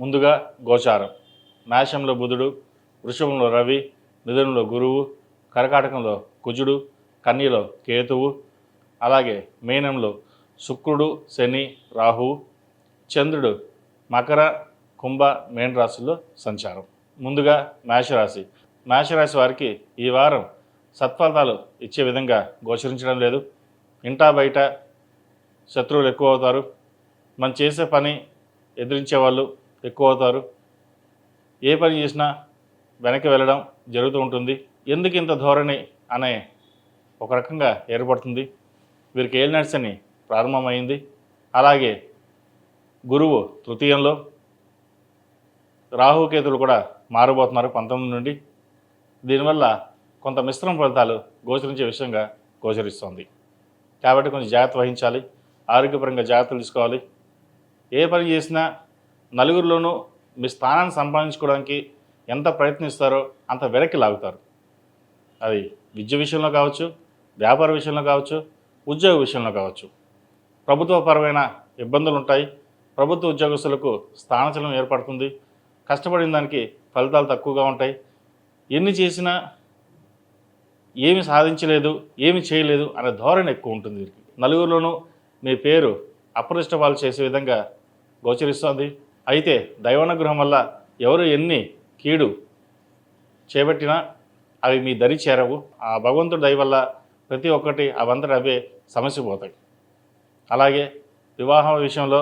ముందుగా గోచారం. మేషంలో బుధుడు వృషభంలో రవి మిథునంలో గురువు కర్కాటకంలో కుజుడు కన్యలో కేతువు అలాగే మీనంలో శుక్రుడు శని రాహువు చంద్రుడు మకర కుంభ మేన రాశుల్లో సంచారం. ముందుగా మేషరాశి. మేషరాశి వారికి ఈ వారం సత్ఫలితాలు ఇచ్చే విధంగా గోచరించడం లేదు. ఇంటా బయట శత్రువులు ఎక్కువ అవుతారు. మనం చేసే పని ఎదిరించే వాళ్ళు ఎక్కువ అవుతారు ఏ పని చేసినా వెనక్కి వెళ్ళడం జరుగుతూ ఉంటుంది. ఎందుకు ఇంత ధోరణి అనే ఒక రకంగా ఏర్పడుతుంది. వీరికి ఏళ్ళు నడిచని ప్రారంభమైంది. అలాగే గురువు తృతీయంలో రాహుకేతులు కూడా మారబోతున్నారు పంతొమ్మిది నుండి. దీనివల్ల కొంత మిశ్రమ ఫలితాలు గోచరించే విషయంగా గోచరిస్తోంది. కాబట్టి కొంచెం జాగ్రత్త వహించాలి. ఆరోగ్యపరంగా జాగ్రత్తలు తీసుకోవాలి. ఏ పని చేసినా నలుగురిలోనూ మీ స్థానాన్ని సంపాదించుకోవడానికి ఎంత ప్రయత్నిస్తారో అంత వెనక్కి లాగుతారు. అది విద్య విషయంలో కావచ్చు వ్యాపార విషయంలో కావచ్చు ఉద్యోగ విషయంలో కావచ్చు. ప్రభుత్వపరమైన ఇబ్బందులు ఉంటాయి ప్రభుత్వ ఉద్యోగస్తులకు స్థానచలం ఏర్పడుతుంది. కష్టపడిన దానికి ఫలితాలు తక్కువగా ఉంటాయి. ఎన్ని చేసినా ఏమి సాధించలేదు ఏమి చేయలేదు అనే ధోరణి ఎక్కువ ఉంటుంది వీరికి నలుగురిలోనూ మీ పేరు అప్రదిష్టపాలు చేసే విధంగా గోచరిస్తోంది. అయితే దైవానుగ్రహం వల్ల ఎవరు ఎన్ని కీడు చేపట్టినా అవి మీ దరి చేరవు. ఆ భగవంతుడి దయ వల్ల ప్రతి ఒక్కటి అవంతటి అవే సమస్య పోతాయి. అలాగే వివాహం విషయంలో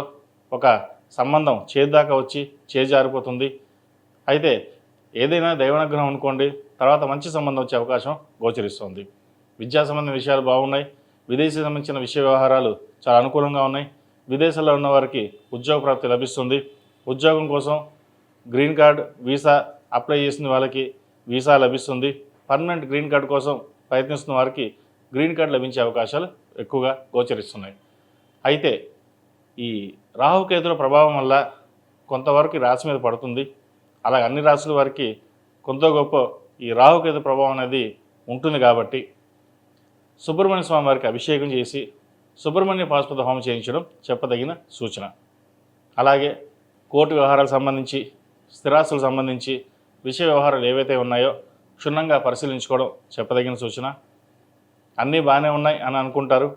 ఒక సంబంధం చేద్దాకా వచ్చి చేజారిపోతుంది. అయితే ఏదైనా దైవానుగ్రహం అనుకోండి తర్వాత మంచి సంబంధం వచ్చే అవకాశం గోచరిస్తుంది. విద్యా సంబంధించిన విషయాలు బాగున్నాయి. విదేశీ సంబంధించిన విషయ వ్యవహారాలు చాలా అనుకూలంగా ఉన్నాయి. విదేశాల్లో ఉన్న వారికి ఉద్యోగ ప్రాప్తి లభిస్తుంది. ఉద్యోగం కోసం గ్రీన్ కార్డ్ వీసా అప్లై చేసిన వాళ్ళకి వీసా లభిస్తుంది. పర్మనెంట్ గ్రీన్ కార్డ్ కోసం ప్రయత్నిస్తున్న వారికి గ్రీన్ కార్డ్ లభించే అవకాశాలు ఎక్కువగా గోచరిస్తున్నాయి. అయితే ఈ రాహుకేతుల ప్రభావం వల్ల కొంతవరకు రాశి మీద పడుతుంది. అలాగ అన్ని రాశుల వారికి కొంత గొప్ప ఈ రాహుకేతు ప్రభావం అనేది ఉంటుంది కాబట్టి సుబ్రహ్మణ్య స్వామి వారికి అభిషేకం చేసి సుబ్రహ్మణ్య పాశుపత హోమం చేయించడం చెప్పదగిన సూచన. అలాగే కోర్టు వ్యవహారాలకు సంబంధించి స్థిరాస్తులకు సంబంధించి విషయ వ్యవహారాలు ఏవైతే ఉన్నాయో క్షుణ్ణంగా పరిశీలించుకోవడం చెప్పదగిన సూచన. అన్నీ బాగానే ఉన్నాయి అని అనుకుంటారు.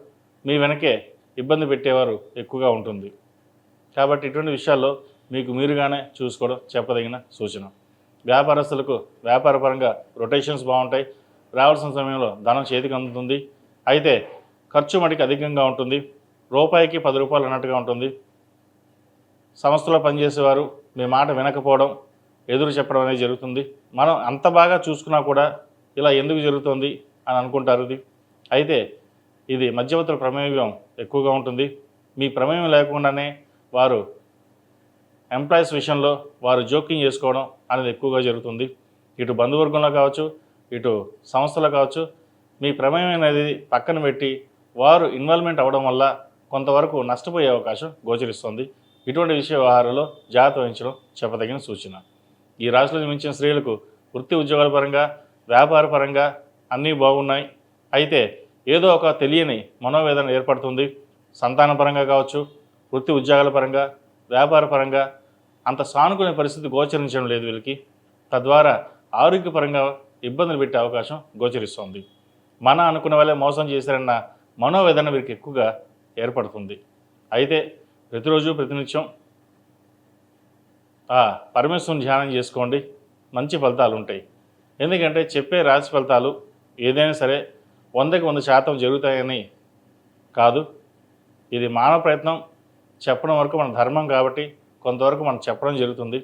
మీ వెనకే ఇబ్బంది పెట్టేవారు ఎక్కువగా ఉంటుంది. కాబట్టి ఇటువంటి విషయాల్లో మీకు మీరుగానే చూసుకోవడం చెప్పదగిన సూచన. వ్యాపారస్తులకు వ్యాపారపరంగా రొటేషన్స్ బాగుంటాయి. రావాల్సిన సమయంలో ధనం చేతికి అందుతుంది. అయితే ఖర్చు మటుకు అధికంగా ఉంటుంది. రూపాయికి పది రూపాయలు అన్నట్టుగా ఉంటుంది. సంస్థలో పనిచేసేవారు మీ మాట వినకపోవడం ఎదురు చెప్పడం అనేది జరుగుతుంది. మనం అంత బాగా చూసుకున్నా కూడా ఇలా ఎందుకు జరుగుతుంది అని అనుకుంటారు ఇది. అయితే ఇది మధ్యవర్తుల ప్రమేయం ఎక్కువగా ఉంటుంది. మీ ప్రమేయం లేకుండానే వారు ఎంప్లాయీస్ విషయంలో వారు జోక్యం చేసుకోవడం అనేది ఎక్కువగా జరుగుతుంది. ఇటు బంధువర్గంలో కావచ్చు ఇటు సంస్థలో కావచ్చు మీ ప్రమేయం అనేది పక్కన పెట్టి వారు ఇన్వాల్వ్మెంట్ అవ్వడం వల్ల కొంతవరకు నష్టపోయే అవకాశం గోచరిస్తుంది. ఇటువంటి విషయ వ్యవహారాల్లో జాగ్రత్త వహించడం చెప్పదగిన సూచన. ఈ రాశిలో జన్మించిన స్త్రీలకు వృత్తి ఉద్యోగాల పరంగా వ్యాపార పరంగా అన్నీ బాగున్నాయి. అయితే ఏదో ఒక తెలియని మనోవేదన ఏర్పడుతుంది. సంతాన పరంగా కావచ్చు వృత్తి ఉద్యోగాల పరంగా వ్యాపార పరంగా అంత సానుకూల పరిస్థితి గోచరించడం లేదు వీళ్ళకి. తద్వారా ఆరోగ్యపరంగా ఇబ్బందులు పెట్టే అవకాశం గోచరిస్తోంది. మన అనుకున్న వాళ్ళే మోసం చేశారన్న మనోవేదన వీరికి ఎక్కువగా ఏర్పడుతుంది. అయితే ప్రతిరోజు ప్రతినిత్యం. పరమేశ్వరుని ధ్యానం చేసుకోండి. మంచి ఫలితాలు ఉంటాయి ఎందుకంటే చెప్పే రాశి ఫలితాలు ఏదైనా సరే వందకి వంద శాతం జరుగుతాయని కాదు. ఇది మానవ ప్రయత్నం. చెప్పడం వరకు మన ధర్మం కాబట్టి కొంతవరకు మనం చెప్పడం జరుగుతుంది.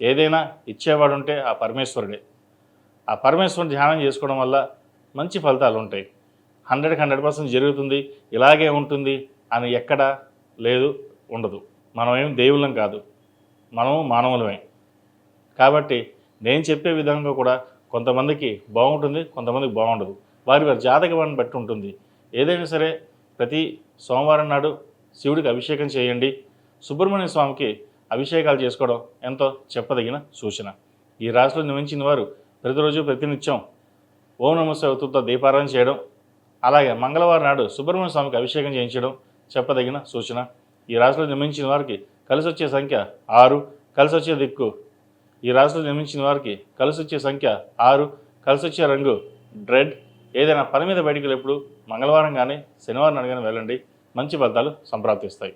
ఏదైనా ఇచ్చేవాడు ఉంటే ఆ పరమేశ్వరుడే. ఆ పరమేశ్వరుని ధ్యానం చేసుకోవడం వల్ల మంచి ఫలితాలు ఉంటాయి హండ్రెడ్కి హండ్రెడ్ పర్సెంట్ జరుగుతుంది. ఇలాగే ఉంటుంది అని ఎక్కడా లేదు. ఉండదు. మనమేం దేవులం దేవుళ్ళం కాదు. మనము మానవులమే. కాబట్టి నేను చెప్పే విధంగా కూడా కొంతమందికి బాగుంటుంది కొంతమందికి బాగుండదు. వారి వారి జాతకవాన్ని బట్టి ఉంటుంది. ఏదైనా సరే ప్రతి సోమవారం నాడు శివుడికి అభిషేకం చేయండి. సుబ్రహ్మణ్య స్వామికి అభిషేకాలు చేసుకోవడం ఎంతో చెప్పదగిన సూచన. ఈ రాశిలో నివసించిన వారు ప్రతిరోజు ప్రతినిత్యం ఓం నమ శివతుతో దీపారాధన చేయడం అలాగే మంగళవారం నాడు సుబ్రహ్మణ్య స్వామికి అభిషేకం చేయించడం చెప్పదగిన సూచన. ఈ రాశిలో నిర్మించిన వారికి కలిసి వచ్చే సంఖ్య ఆరు కలిసి వచ్చే దిక్కు. ఈ రాశిలో నిర్మించిన వారికి కలిసి వచ్చే సంఖ్య ఆరు కలిసి వచ్చే రంగు రెడ్. ఏదైనా పని మీద బయటికి వెళ్ళినప్పుడు మంగళవారం కానీ శనివారం నాడు కానీ వెళ్ళండి. మంచి ఫలితాలు సంప్రాప్తిస్తాయి.